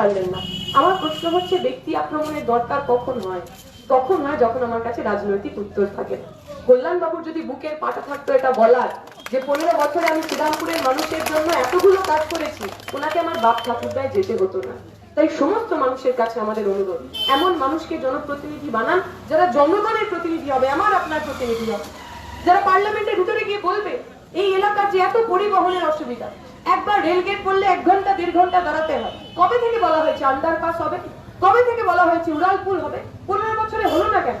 পারলেন না। আমার প্রশ্ন হচ্ছে, ব্যক্তি আক্রমণের দরকার কখন হয়? তখন হয় যখন আমার কাছে রাজনৈতিক উত্তর থাকে। কল্যাণ বাবুর যদি বুকের পাটা থাকতো এটা বলার, যে পনেরো বছরে আমি শ্রীরামপুরের মানুষের জন্য এতগুলো কাজ করেছি, ওনাকে আমার বাপ ঠাকুরদায় যেতে হতো না। তাই সমস্ত মানুষের কাছে আমাদের অনুরোধ, এমন মানুষকে জনপ্রতিনিধি বানান, যারা জনগণের প্রতিনিধি হবে, আমার আপনার প্রতিনিধি হবে। যারা পার্লামেন্টের ভিতরে গিয়ে বলবে, এই এলাকার যে এত পরিবহনের অসুবিধা একবার রেলগেট করলে এক ঘণ্টা, দেড় ঘণ্টা দাঁড়াতে হয়। কবে থেকে বলা হয়েছে আন্ডারপাস হবে? কবে থেকে বলা হয়েছে উড়ালপুল হবে? পনেরো বছরে হলো না কেন?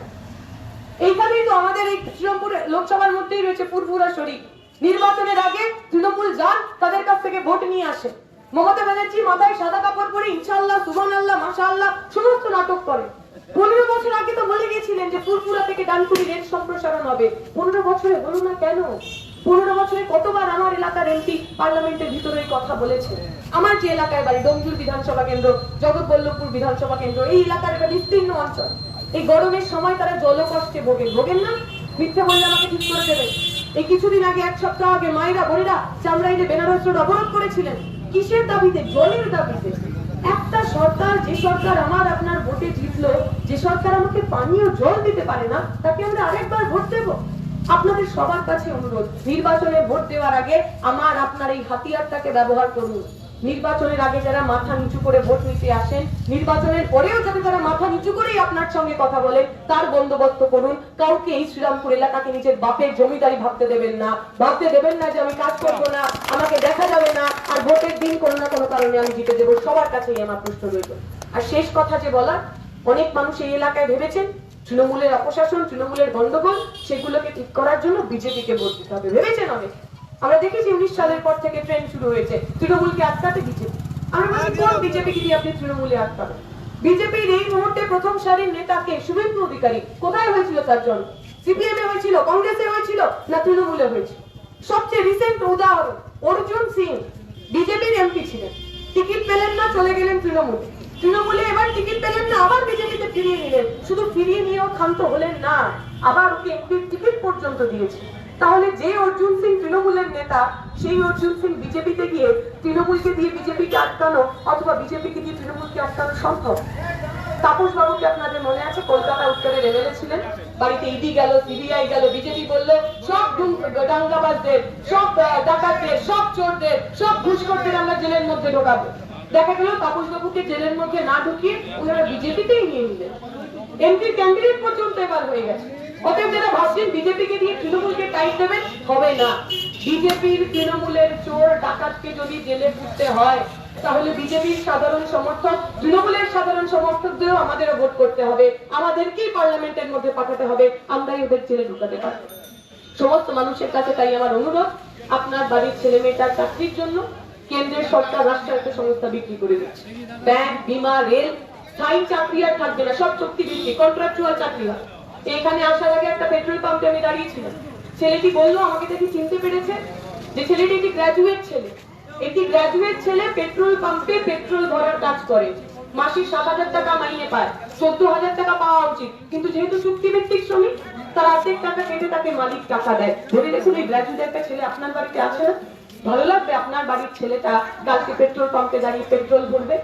এইখানেই তো আমাদের এই শ্রীরামপুর লোকসভার মধ্যেই রয়েছে ফুরফুরা শরীফ। নির্বাচনের আগে তৃণমূল যান তাদের কাছ থেকে ভোট নিয়ে আসে। মমতা ব্যানার্জি মাথায় সাদা কাপড় পরে ইনশাল্লাহ সুবহান আল্লাহ মাসা আল্লাহ সমস্ত নাটক করে। পনেরো বছর আগে তো বলে গেছিলেন যে ফুরফুরা থেকে ডানকুড়ি রেল সম্প্রসারণ হবে। পনেরো বছরে হলো না কেন? পনেরো বছরে কতবার আমার এলাকার এমপি পার্লামেন্টের ভিতরে কথা বলেছে। আমার যে এলাকায় বাড়ি ডোমজুর বিধানসভা কেন্দ্র, জগৎবল্লভপুর বিধানসভা কেন্দ্র, এই এলাকার একটা বিস্তীর্ণ অঞ্চল। এই গরমের সময় তারা জলকষ্টে ভোগেন ভোগেন না, মিথ্যে বললে আমাকে ঠিক করে দেবে। এই কিছুদিন আগে, এক সপ্তাহ আগে মায়েরা, বোনেরা চামড়াইলে বেনারস রোড অবরোধ করেছিলেন। কিসের দাবিতে? জলের দাবিতে। একটা সরকার, যে সরকার আমার আপনার ভোটে জিতলো, যে সরকার আমাকে পানীয় জল দিতে পারে না, তাকে আমরা আরেকবার ভোট দেব। আপনাদের সবার কাছে অনুরোধ, নির্বাচনে ভোট দেওয়ার আগে আমার আপনার এই হাতিয়ারটাকে ব্যবহার করুন। নির্বাচনের আগে যারা মাথা নিচু করে ভোট নিতে আসেন, নির্বাচনের পরেও যাতে তারা মাথা নিচু করেই আপনার সঙ্গে কথা বলে তার বন্দোবস্ত করুন। কাউকে এই শ্রীরামপুর এলাকাকে নিজের বাপের জমিদারি ভাবতে দেবেন না। ভাবতে দেবেন না যে আমি কাজ করব না, আমাকে দেখা যাবে না, আর ভোটের দিন কোনো না কোনো কারণে আমি জিতে দেবো। সবার কাছেই আমার প্রশ্ন রইল। আর শেষ কথা যে বলা অনেক মানুষ এই এলাকায় ভেবেছেন তৃণমূলের অপশাসন তৃণমূলের গন্ডগোল সেগুলোকে ঠিক করার জন্য বিজেপিকে ভোট দিতে হবে। ভেবেছেন অনেক? আমরা দেখেছি উনিশ সালের পর থেকে ট্রেন শুরু হয়েছে। তৃণমূলকে আটকাতে বিজেপি। আমরা বলছি কোন বিজেপিকে দিয়ে আপনি তৃণমূলে আটকাবেন? বিজেপির এই মুহূর্তে প্রথম সারির নেতাকে শুভেন্দু অধিকারী কোথায় হয়েছিল তার জন্ম? সিপিএম এ হয়েছিল কংগ্রেসে হয়েছিল না তৃণমূলে হয়েছিল? সবচেয়ে রিসেন্ট উদাহরণ অর্জুন সিং বিজেপির এমপি ছিলেন। টিকিট পেলেন না চলে গেলেন তৃণমূলে। তৃণমূলে এবার টিকিট পেলেন না, আবার বিজেপিতে ফিরিয়ে নিলেন। শুধু ফিরিয়ে নিয়েও ক্ষান্ত হলেন না, আবার ওকে এমপির টিকিট পর্যন্ত দিয়েছে। তাহলে যে অর্জুন সিং তৃণমূলের নেতা, সেই অর্জুন সিং বিজেপিতে গিয়ে তৃণমূলকে দিয়ে বিজেপিকে আটকানো অথবা বিজেপিকে দিয়ে তৃণমূলকে আটকানো সম্ভব? তাপস বাবুকে আপনাদের মনে আছে? কলকাতা উত্তরের এমএলএ ছিলেন, বাড়িতে ইডি গেল, সিবিআই গেল, বিজেপি বলল, সব দাঙ্গাবাজদের, সব ডাকাতদের, সব চোরদের, সব ঘুষখোরদের আমরা জেলের মধ্যে ঢোকাবো। দেখা গেল তাপস বাবুকে জেলের মধ্যে না ঢুকিয়ে ওনারা বিজেপিতেই নিয়ে নিলেন। এমপি ক্যান্ডিডেট পর্যন্ত এবার হয়ে গেছে। অতএব যারা ভাবছেন বিজেপিকে দিয়ে তৃণমূলকে টাইট দেবেন, হবে না। বিজেপির তৃণমূলের চোর, ডাকাতকে যদি জেলে পুড়তে হয়, তাহলে বিজেপির সাধারণ সমর্থক, তৃণমূলের সাধারণ সমর্থকদেরও আমাদেরও ভোট করতে হবে। আমাদেরকেই পার্লামেন্টের মধ্যে পাঠাতে হবে। আমরাই ওদের জেলে ঢুকাতে পারব। সমস্ত মানুষের কাছে তাই আমার অনুরোধ। আপনার বাড়ির ছেলে মেয়েটার চাকরির জন্য কেন্দ্রের সরকার রাষ্ট্রায়ত্ত সংস্থা বিক্রি করে দিচ্ছে। ব্যাংক, বিমা, রেল, স্থায়ী চাকরি আর থাকবে না, সব চুক্তি বিক্রি কন্ট্রাকচুয়াল চাকরি হয়। এখানে আসার আগে একটা পেট্রোল পাম্পে আমি দাঁড়িয়েছিলাম। ছেলেটি বলল, আমাকে দেখি চিনতে পেরেছে যে ছেলেটি একটি গ্রাজুয়েট ছেলে। একটি গ্রাজুয়েট ছেলে পেট্রোল পাম্পে পেট্রোল ভরার কাজ করে। মাসিক সাত হাজার টাকা মাইনে পায়, চোদ্দ হাজার টাকা পাওয়া উচিত। কিন্তু যেহেতু চুক্তিভিত্তিক শ্রমিক, তার অর্ধেক টাকা কেটে তাকে মালিক টাকা দেয়। ধরে দেখুন, এই গ্রাজুয়েট একটা ছেলে আপনার বাড়িতে আছে না? ভালো লাগবে? আপনার বাড়ির ছেলেটা কালকে পেট্রোল পাম্পে দাঁড়িয়ে পেট্রোল ভরবে?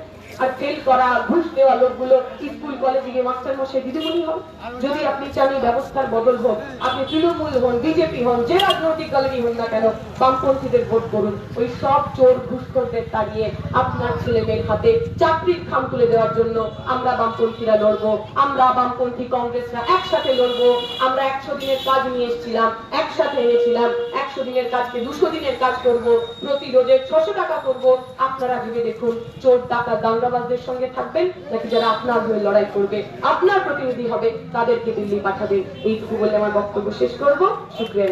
আর ফেল করা, ঘুষ দেওয়া লোকগুলো স্কুল কলেজে গিয়ে মাস্টার মশাই, দিদিমণি হন। যদি আপনি চান ব্যবস্থার বদল হোক, আপনি তৃণমূল হন বিজেপি হন, যে রাজনৈতিক দলেরই হন না কেন, বামপন্থীদের ভোট করুন। ওই সব চোর, ঘুষখোরদের তাড়িয়ে আপনার ছেলে মেয়ের হাতে চাকরির খাম তুলে দেওয়ার জন্য আমরা বামপন্থীরা লড়বো। আমরা বামপন্থী কংগ্রেসরা একসাথে লড়বো। আমরা একশো দিনের কাজ নিয়ে এসেছিলাম, একসাথে এনেছিলাম, একশো দিনের কাজকে দুশো দিনের কাজ করব। প্রতিরোধে ছশো টাকা করব। আপনারা ভেবে দেখুন, চোর টাকা দাঙ্গাবাজদের সঙ্গে থাকবেন, নাকি যারা আপনার হয়ে লড়াই করবে, আপনার প্রতিনিধি হবে, তাদেরকে দিল্লি পাঠাবেন এইটুকু বলে আমার বক্তব্য শেষ করব শুক্রিয়া।